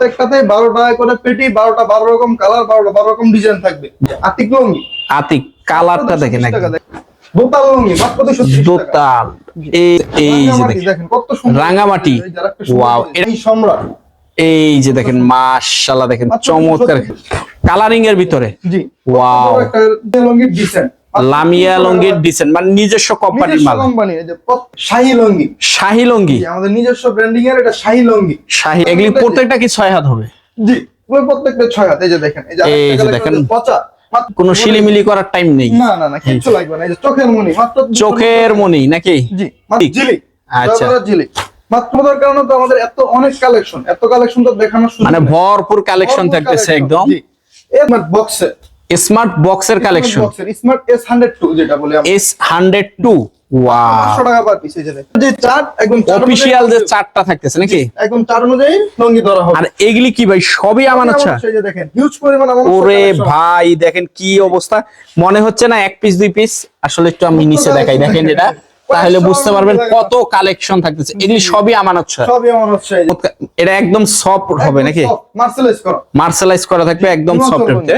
প্রত্যেকটাতে বারো টাকা করে পেটি বারোটা বারো রকম কালার বারোটা বারো রকম ডিজাইন থাকবে। আতিক লঙ্গি। আতিক কালারটা দেখেন। দোতাল লঙ্গি দোতাল। এই এই যে দেখেন। কত সুন্দর রাঙামাটি। Wow, এই সম্রাট। এই যে দেখেন মাশাআল্লাহ দেখেন চমৎকার কালারিং এর ভিতরে। জি। বড় একটা লঙ্গির ডিজাইন লামিয়া লঙ্গির ডিজাইন মানে নিজস্ব কোম্পানির মাল। কোম্পানি এই যে শাহী লঙ্গি। শাহী লঙ্গি। আমাদের নিজস্ব ব্র্যান্ডিং এর এটা শাহী লঙ্গি। শাহী এগুলি প্রত্যেকটা কি ছয় হাত হবে? জি পুরো প্রত্যেকটা ছয় হাত এই যে দেখেন এই যে এই যে দেখেন। পচা। কোনো শিলিমিলি করার টাইম নেই। না না না কিচ্ছু লাগবে না এই যে চোখের মনি মাত্র চোখের মনি নাকি? জি মাত্র। জিলি। আচ্ছা। জিলি। মাত্র কারণে তো আমাদের এত অনেক কালেকশন এত কালেকশন তো দেখানো মানে ভরপুর কালেকশন থাকতেছে একদম। স্মার্ট বক্সে স্মার্ট বক্সের collection smart S hundred two যেটা বলে এস হান্ড্রেড টু পাঁচশো টাকা পার পিস যে দেখেন। চার্ট একদম অফিসিয়াল যে চারটা থাকতেছে নাকি? একদম চার অনুযায়ী লঙ্গি ধরা হবে। আর এগুলি কি ভাই সবই আমার আচ্ছা? দেখেন হিউজ পরিমাণ ওরে ভাই দেখেন কি অবস্থা। মনে হচ্ছে না এক পিস দুই পিস আসলে একটু আমি নিচে দেখাই দেখেন এটা। তাহলে বুঝতে পারবেন কত কালেকশন থাকতেছে। এগুলি সবই আমানত সবই হচ্ছে এটা একদম সফট হবে নাকি? মার্সেলাইজ করো। মার্শালাইজ করা থাকবে একদম সফট হবে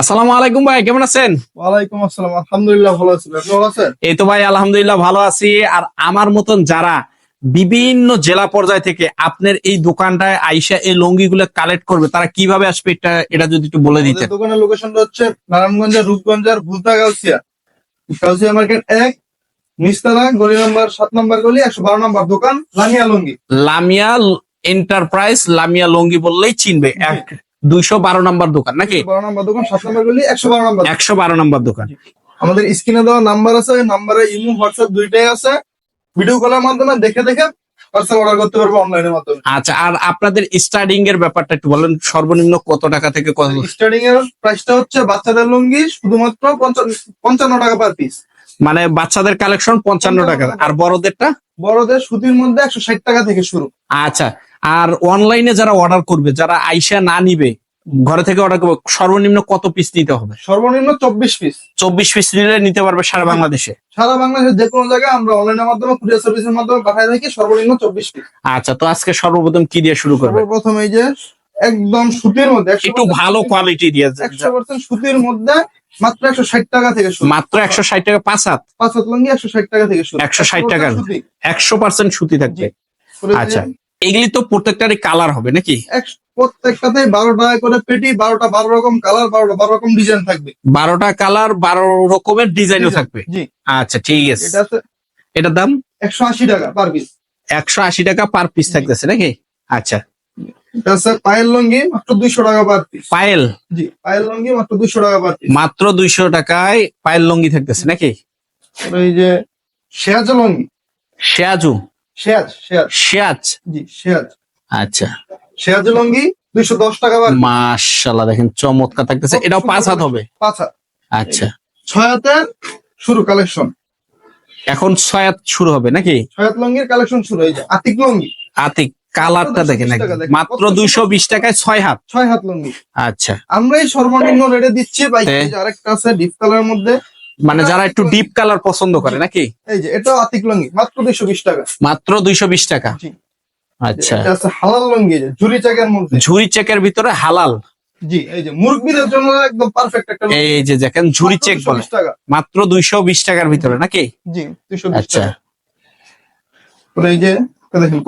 আসসালামু আলাইকুম ভাই কেমন আছেন? ওয়ালাইকুম আসসালাম আলহামদুলিল্লাহ ভালো আছি আপনি ভালো আছেন? এই তো ভাই আলহামদুলিল্লাহ ভালো আছি। আর আমার মতন যারা বিভিন্ন জেলা পর্যায় থেকে আপনার এই দোকানটায় আইসা এই লঙ্গিগুলো কালেক্ট করবে তারা কীভাবে আসবে এটা এটা যদি একটু বলে দিতেন। দোকানের লোকেশনটা হচ্ছে নারায়ণগঞ্জের রূপগঞ্জের ভুলতা গাউসিয়া। গাউসিয়া মার্কেট এক নিস্তালা গলি নাম্বার সাত নাম্বার গলি একশো বারো নাম্বার দোকান লামিয়া লঙ্গি। লামিয়া এন্টারপ্রাইজ লামিয়া লঙ্গি বললেই চিনবে। এক দুইশো বারো নম্বর দোকান নাকি? বারো নাম্বার দোকান সাত নাম্বার গলি একশো বারো নাম্বার একশো বারো নম্বর দোকান। আমাদের স্ক্রিনে দেওয়া নাম্বার আছে ওই নাম্বারে ইমো হোয়াটসঅ্যাপ দুইটাই আছে। ভিডিও কলের মাধ্যমে দেখে দেখে অর্ডার করতে পারব অনলাইনের মাধ্যমে। আচ্ছা আর আপনাদের স্টার্টিং এর ব্যাপারটা একটু বলেন সর্বনিম্ন কত টাকা থেকে কত স্টার্টিং এর প্রাইসটা হচ্ছে বাচ্চাদের লুঙ্গি শুধুমাত্র পঞ্চান্ন টাকা পার পিস মানে বাচ্চাদের কালেকশন পঞ্চান্ন টাকা আর বড়দেরটা? বড়দের সুতির মধ্যে একশো ষাট টাকা থেকে শুরু। আচ্ছা আর অনলাইনে যারা অর্ডার করবে যারা আইসা না নিবে ঘরে থেকে অর্ডার করবে সর্বনিম্ন কত পিস নিতে হবে? সর্বনিম্ন চব্বিশ পিস চব্বিশ পিস নিলে নিতে পারবে সারা বাংলাদেশে? সারা বাংলাদেশের যে কোনো জায়গায় আমরা অনলাইনের মাধ্যমে কুরিয়ার সার্ভিসের মাধ্যমে পাঠাই থাকি সর্বনিম্ন চব্বিশ পিস আচ্ছা তো আজকে সর্বপ্রথম কি দিয়ে শুরু করবে? সর্বপ্রথম এই যে একদম সুতির মধ্যে একটু ভালো কোয়ালিটি দিয়ে একশো পার্সেন্ট সুতির মধ্যে মাত্র একশো ষাট টাকা থেকে শুরু। মাত্র একশো ষাট টাকা পাঁচ হাত? পাঁচ হাত লুঙ্গি একশো ষাট টাকা থেকে শুরু। একশো ষাট টাকা একশো পার্সেন্ট সুতি। থাকবে। আচ্ছা। এগুলি তো প্রত্যেকটারই কালার হবে নাকি? প্রত্যেকটাতে বারো টাকা করে পেটি বারোটা বারো রকম কালার বারোটা বারো রকম ডিজাইন থাকবে। বারোটা কালার বারো রকমের ডিজাইনও থাকবে? আচ্ছা ঠিক আছে। এটার দাম? একশো আশি টাকা পার পিস একশো আশি টাকা পার পিস থাকতেছে নাকি? আচ্ছা। পায়ের লুঙ্গি মাত্র দুইশো টাকা পার পিস পায়েল? জি পায়ের লুঙ্গি মাত্র দুইশো টাকা পার পিস মাত্র দুইশো টাকায় পায়েল লঙ্গি থাকতেছে নাকি? এই যে শেয়াজ লুঙ্গি। শেয়াজু শেয়াজ শেয়াজ। শেয়াজ? জি শেয়াজ। আচ্ছা। শেয়াজ লুঙ্গি দুইশো দশ টাকা। মাশাল্লাহ দেখেন চমৎকার থাকতেছে। এটাও পাঁচ হাত হবে? পাঁচ হাত। আচ্ছা। ছয় হাতের শুরু কালেকশন। এখন ছয় হাত শুরু হবে নাকি? ছয় হাত লুঙ্গির কালেকশন শুরু যে আতিক লুঙ্গি। আতিক কালারটা দেখেন 220 টাকা একদম। দেখেন। মাত্র দুইশো বিশ টাকায় ছয় হাত। ছয় হাত লঙ্গি। আচ্ছা। আমরা এই সর্বনিম্ন রেটে দিচ্ছি যে আরেকটা আছে ডিপ কালার মধ্যে। মানে যারা একটু ডিপ কালার পছন্দ করে নাকি? এই যে এটাও আতিক লুঙ্গি মাত্র দুইশো বিশ টাকা। মাত্র দুইশো বিশ টাকা? আচ্ছা। এটা হালাল লুঙ্গি ঝুরি চাকের মধ্যে। ঝুরি চেকের ভিতরে হালাল? জি এই যে মুরগিদের জন্য একদম পারফেক্ট একটা এই যে দেখেন ঝুরি চেক বলে। মাত্র দুইশো বিশ টাকার ভিতরে নাকি? জি দুইশো বিশ আচ্ছা। এই যে দেখেন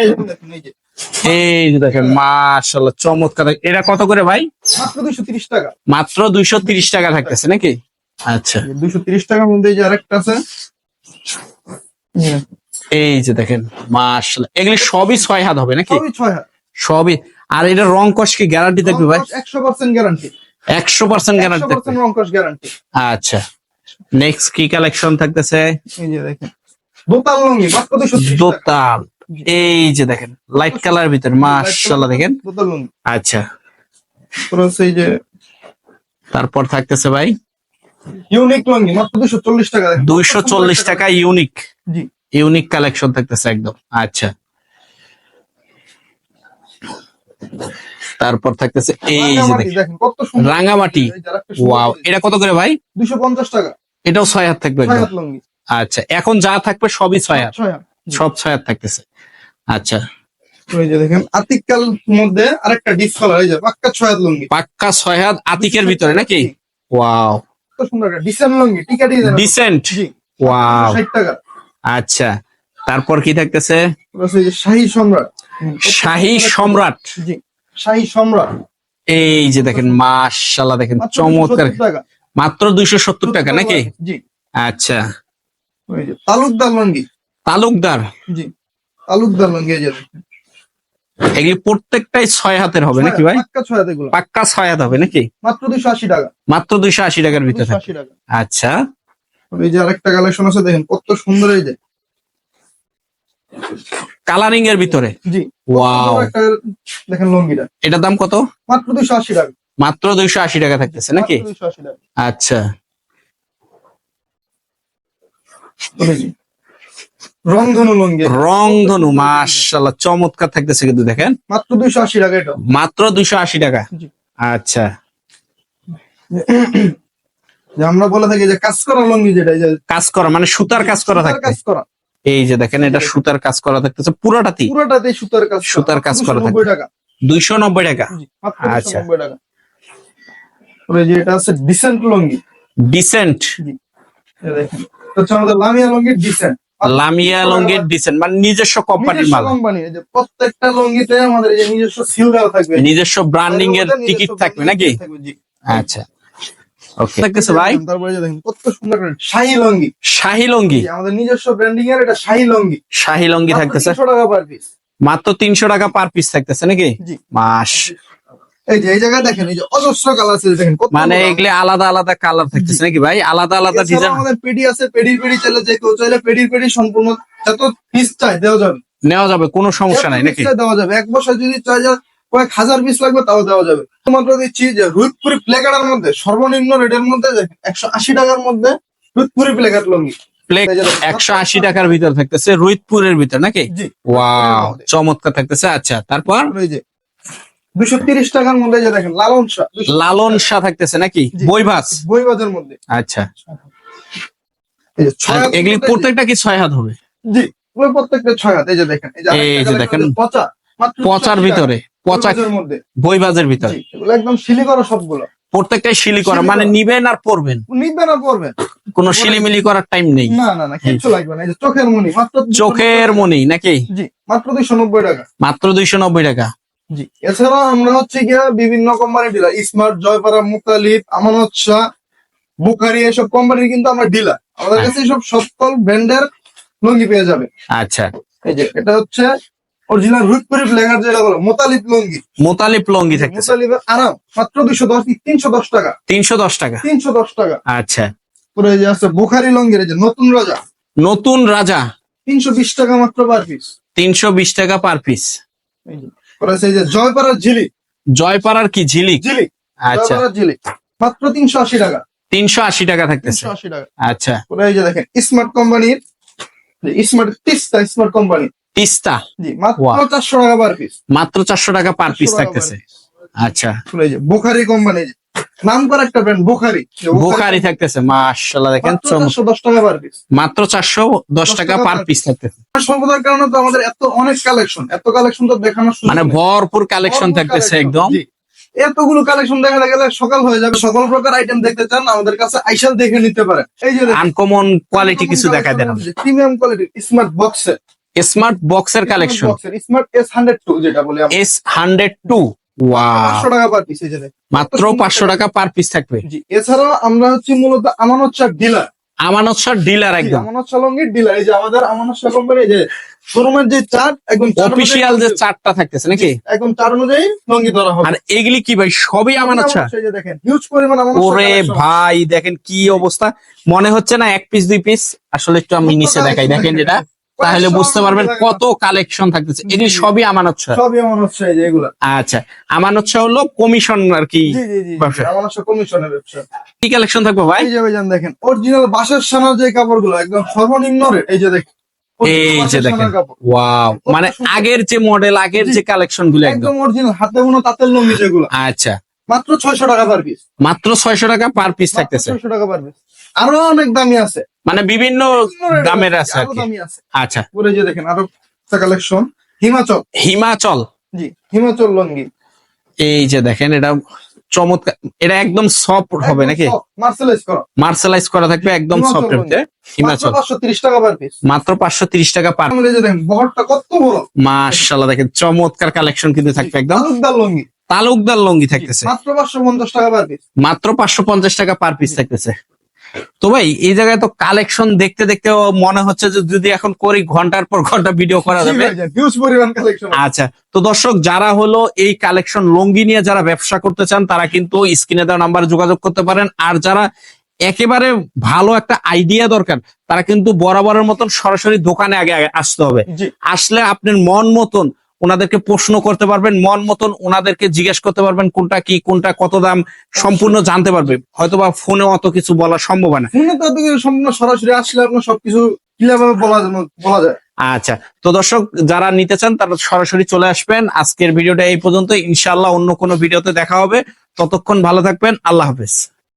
এই যে দেখেন, এই এই যে দেখেন মাশাল্লাহ চমৎকার। এটা কত করে ভাই? মাত্র দুইশো তিরিশ টাকা। মাত্র দুইশো তিরিশ টাকা থাকতেছে নাকি? আচ্ছা। দুইশো তিরিশ টাকার মধ্যে এই যে আরেকটা আছে। এই যে দেখেন মাশাল্লাহ। এগুলি সবই ছয় হাত হবে নাকি? সবই ছয় হাত। সবই। আর এটা রং কস কি গ্যারান্টি থাকবে ভাই? একশো পার্সেন্ট গ্যারান্টি একশো পার্সেন্ট গ্যারান্টি থাকবে। পার্সেন্ট গ্যারান্টি আচ্ছা। নেক্সট কি কালেকশন থাকতেছে? এই যে দেখেন। দোতাল লঙ্গি দোতাল। এই যে দেখেন লাইট কালার ভিতরে মাশাল্লাহ দেখেন। দোতাল লঙ্গি। আচ্ছা। এই যে তারপর থাকতেছে ভাই? ইউনিক লঙ্গি মাত্র দুইশো চল্লিশ টাকা দেখেন। দুইশো চল্লিশ টাকা ইউনিক জি। ইউনিক কালেকশন থাকতেছে একদম। আচ্ছা। তারপর থাকতেছে এই যে কত সুন্দর রাঙামাটি। ওয়াও এটা কত করে ভাই? দুইশো পঞ্চাশ টাকা। এটাও ছয় হাত থাকবে আচ্ছা এখন যা থাকবে সবই ছয় হাত। সব ছয় হাত থাকতেছে। আচ্ছা। যে দেখেন আতিকাল মধ্যে আরেকটা ডিপ কালার এই যে পাক্কা ছয় হাত লুঙ্গি। পাক্কা ছয় হাত আতিকের ভিতরে নাকি? ওয়াও সুন্দর ডিসেন্ট লুঙ্গি টিকা দিয়ে ডিসেন্ট ওয়াও ষাট টাকা। আচ্ছা তারপর কি থাকতেছে? শাহী সম্রাট। শাহী সম্রাট? জি শাহী সম্রাট। এই যে দেখেন মাশাল্লাহ দেখেন চমৎকার। মাত্র দুইশো সত্তর টাকা নাকি? জি। আচ্ছা। তালুকদার লুঙ্গি। তালুকদার? জি তালুকদার লুঙ্গি এই যে। এগুলি প্রত্যেকটাই ছয় হাতের হবে নাকি ভাই? পাক্কা ছয় হাত হবে নাকি? মাত্র দুইশো আশি টাকা। মাত্র দুইশো আশি টাকার ভিতরে আচ্ছা। এই যে আরেকটা কালেকশন আছে দেখেন কত সুন্দর এই যে। কালারিং এর ভিতরে? জি। ওয়াও দেখেন লুঙ্গিটা। এটার দাম কত? মাত্র দুশো আশি টাকা। মাত্র দুইশো আশি টাকা থাকতেছে নাকি? আচ্ছা। রংধনু লুঙ্গি রং ধনু মাশাল্লাহ চমৎকার থাকতেছে কিন্তু দেখেন। মাত্র দুশো আশি টাকা এটা। মাত্র দুইশো আশি টাকা? আচ্ছা। আমরা বলে থাকি যে কাজ করা লুঙ্গি যেটা এই যে কাজ করা মানে সুতার কাজ করা থাকে কাজ করা এই যে দেখেন এটা সুতার কাজ করা থাকতেছে পুরোটাতেই পুরোটাতে সুতার কাজ। সুতার কাজ করা 290 টাকা। দুইশো নব্বই টাকা? জি, আচ্ছা। 290 টাকা। ওই যে এটা আছে ডিসেন্ট লুঙ্গি। ডিসেন্ট। দেখেন। আমাদের লামিয়া লুঙ্গি ডিসেন্ট। লামিয়া লঙ্গের ডিসেন্ট মানে নিজস্ব কোম্পানির মাল। কোম্পানি যে প্রত্যেকটা লুঙ্গিতে আমাদের এই যে নিজস্ব সিল দেওয়া থাকবে। নিজস্ব ব্র্যান্ডিং এর টিকিট থাকবে নাকি? আচ্ছা। ওকে থাকতেছে ভাই। তারপরে যে দেখেন কত সুন্দর করে শাহী লুঙ্গি। শাহী লঙ্গি। আমাদের নিজস্ব ব্র্যান্ডিং এর এটা শাহী লুঙ্গি। শাহী লঙ্গি থাকতেছে। 300 টাকা পার পিস মাত্র তিনশো টাকা পার পিস থাকতেছে নাকি? জি। মাস এই যে এই জায়গায় দেখেন এই যে অজস্র কালার আছে দেখেন মানে এগুলি আলাদা আলাদা কালার থাকতেছে নাকি ভাই? আলাদা আলাদা ডিজাইন আমাদের পেডি আছে পেডির পেডি যে কেউ চাইলে পেডির পেডি সম্পূর্ণ যত পিস চাই দেওয়া যাবে। নেওয়া যাবে কোনো সমস্যা নাই নাকি? দেওয়া যাবে। এক বছর যদি চাই কয়েক হাজার পিস লাগবে তাও দেওয়া যাবে। তোমাত্র দিচ্ছি যে রুদপুরি প্লেকার্ডের মধ্যে সর্বনিম্ন রেটের মধ্যে একশো আশি টাকার মধ্যে রুদপুরি প্লেকার্ড লঙ্গি একশো আশি টাকার ভিতর থাকতেছে রোহিতপুরের ভিতর নাকি? ওয়াও চমৎকার থাকতেছে। আচ্ছা তারপর? দুশো তিরিশ টাকার মধ্যে যে দেখেন লালন শাহ লালন শাহ থাকতেছে নাকি। বইভাস মধ্যে। আচ্ছা। এগুলি প্রত্যেকটা কি ছয় হাত হবে? জি ওই প্রত্যেকটা ছয় হাত এই যে দেখেন এই যে দেখেন, পচা পচার ভিতরে পচা বইভাজের ভিতরে। এগুলো একদম শিলি করা সবগুলো। প্রত্যেকটাই শিলি করা মানে নিবেন আর পড়বেন নিবেন আর পড়বেন কোনো শিলিমিলি করার টাইম নেই। না না না কিচ্ছু লাগবে না। চোখের মনি মাত্র চোখের। মনি নাকি? জি মাত্র দুইশো নব্বই টাকা। মাত্র দুইশো নব্বই টাকা। জি। এছাড়া আমরা হচ্ছে গিয়া বিভিন্ন কোম্পানি ডিলার স্মার্ট জয়পাড়া মুক্তালিফ আমানত শাহ বুখারি এসব কোম্পানির কিন্তু আমরা ডিলার আমাদের কাছে সব সকল ব্র্যান্ডের লুঙ্গি পেয়ে যাবে। আচ্ছা। এই যে এটা হচ্ছে অরিজিনাল রুটপুরি ফ্লেগার যেটা বলো মোতালিফ লুঙ্গি। মোতালিপ লঙ্গি থাকতেছে। মোতালিফের আরাম মাত্র দুইশো দশ তিনশো দশ টাকা। তিনশো দশ টাকা। তিনশো দশ টাকা। আচ্ছা। পুরো এই যে আছে বুখারি লুঙ্গির যে নতুন রাজা। নতুন রাজা। তিনশো বিশ টাকা মাত্র পার পিস তিনশো বিশ টাকা পার পিস যে জয়পাড়ার জয়পাড়ার কি আচ্ছা। মাত্র তিনশো আশি টাকা। তিনশো আশি টাকা থাকতেছে। আশি টাকা। আচ্ছা। পরে এই যে দেখেন স্মার্ট কোম্পানির smart Teesta smart company Teesta? জি মাত্র চারশো টাকা পার পিস মাত্র চারশো টাকা পার পিস থাকতেছে। আচ্ছা। বোখারি কোম্পানি নাম করা একটা ব্র্যান্ড বুখারি। বোখারি থাকতেছে মাশাল্লাহ দেখেন মাত্র চমৎকার। চারশো দশ টাকা পার পিস মাত্র চারশো দশ টাকা পার পিস থাকতেছে। সম্প্রদায়ের কারণে তো আমাদের এত অনেক কালেকশন এত কালেকশন তো সুযোগ মানে ভরপুর কালেকশন থাকতেছে একদম। এতগুলো কালেকশন দেখাতে গেলে সকাল হয়ে যাবে সকল প্রকার আইটেম দেখতে চান আমাদের কাছে আইসাল দেখে নিতে পারেন। এই যে আনকমন কোয়ালিটি কিছু দেখায় দেন প্রিমিয়াম কোয়ালিটি স্মার্ট বক্সের স্মার্ট বক্সের collection smart S hundred two যেটা বলি এস হান্ড্রেড টু মাত্র পাঁচশো টাকা পার পিস থাকবে। এছাড়াও আমরা হচ্ছে মূলত আমানত শাহ ডিলার আমানত শাহ ডিলার একদম। আমানত শাহ ডিলার এই যে আমাদের আমানত শাহ কোম্পানি যে শোরুমের যে চার্ট একদম অফিসিয়াল যে চারটা থাকতেছে নাকি? একদম চার অনুযায়ী লঙ্গি ধরা হবে। আর এগুলি কি ভাই? সবই আমানত শাহ দেখেন হিউজ পরিমাণ আমানত ওরে ভাই দেখেন কি অবস্থা। মনে হচ্ছে না এক পিস দুই পিস আসলে একটু আমি নিচে দেখাই। দেখেন যেটা। তাহলে বুঝতে পারবেন কত কালেকশন থাকতেছে। এগুলি সবই আমানত শাহ সবই আমানত শাহ আচ্ছা আমানত শাহ হলো কমিশন আর কি ব্যবসা। আমানত শাহ কমিশনের ব্যবসা। কি কালেকশন থাকবে ভাই? এই যে ভাইজান দেখেন অরিজিনাল বাসার সানার যে কাপড়গুলো একদম সর্বনিম্ন রেট এই যে দেখেন এই যে দেখেন কাপড়। ওয়াও মানে আগের যে মডেল আগের যে কালেকশনগুলো একদম। অরিজিনাল হাতে বোনা তাঁতের লঙ্গি যেগুলো। আচ্ছা। মাত্র ছয়শো টাকা পার পিস মাত্র ছয়শো টাকা পার পিস থাকতেছে। ছয়শো টাকা পার পিস আরও অনেক দামি আছে। মানে বিভিন্ন দামের আছে আরও দামি আছে। আচ্ছা। পরে যে দেখেন আরও কালেকশন হিমাচল। হিমাচল? জি হিমাচল লঙ্গি। এই যে দেখেন এটা চমৎকার এটা একদম সফট হবে নাকি? মার্সেলাইজ করা। মার্শালাইজ করা থাকবে একদম সফট লুঙ্গি। হিমাচল। পাঁচশো তিরিশ টাকা পার পিস মাত্র পাঁচশো তিরিশ টাকা পার আমাদের যে দেখেন বহরটা কত বড়। মাশাল্লাহ দেখেন চমৎকার কালেকশন কিন্তু থাকবে একদম। তালুকদার লঙ্গি। তালুকদার লঙ্গি থাকতেছে। মাত্র পাঁচশো পঞ্চাশ টাকা পার পিস মাত্র পাঁচশো পঞ্চাশ টাকা পার পিস থাকতেছে। তো ভাই এই জায়গায় তো কালেকশন দেখতে দেখতে মনে হচ্ছে যে যদি এখন করি ঘণ্টার পর ঘণ্টা ভিডিও করা যাবে। আচ্ছা তো দর্শক যারা হলো এই কালেকশন লঙ্গি নিয়ে যারা ব্যবসা করতে চান তারা কিন্তু স্ক্রিনে দেওয়া নাম্বারে যোগাযোগ করতে পারেন। আর যারা একেবারে ভালো একটা আইডিয়া দরকার তারা কিন্তু বরাবরের মতন সরাসরি দোকানে আগে আসতে হবে। আসলে আপনার মন মতন ওনাদেরকে প্রশ্ন করতে পারবেন মন মতন ওনাদেরকে জিজ্ঞেস করতে পারবেন কোনটা কি কোনটা কত দাম সম্পূর্ণ জানতে পারবে। হয়তোবা ফোনে অত কিছু বলা সম্ভব হয় না। সম্পূর্ণ সরাসরি আসলে আপনার সবকিছু ক্লিয়ার ভাবে বলা বলা যায়। আচ্ছা তো দর্শক যারা নিতে চান তারা সরাসরি চলে আসবেন। আজকের ভিডিওটা এই পর্যন্ত ইনশাল্লাহ অন্য কোনো ভিডিওতে দেখা হবে। ততক্ষণ ভালো থাকবেন। আল্লাহ হাফেজ।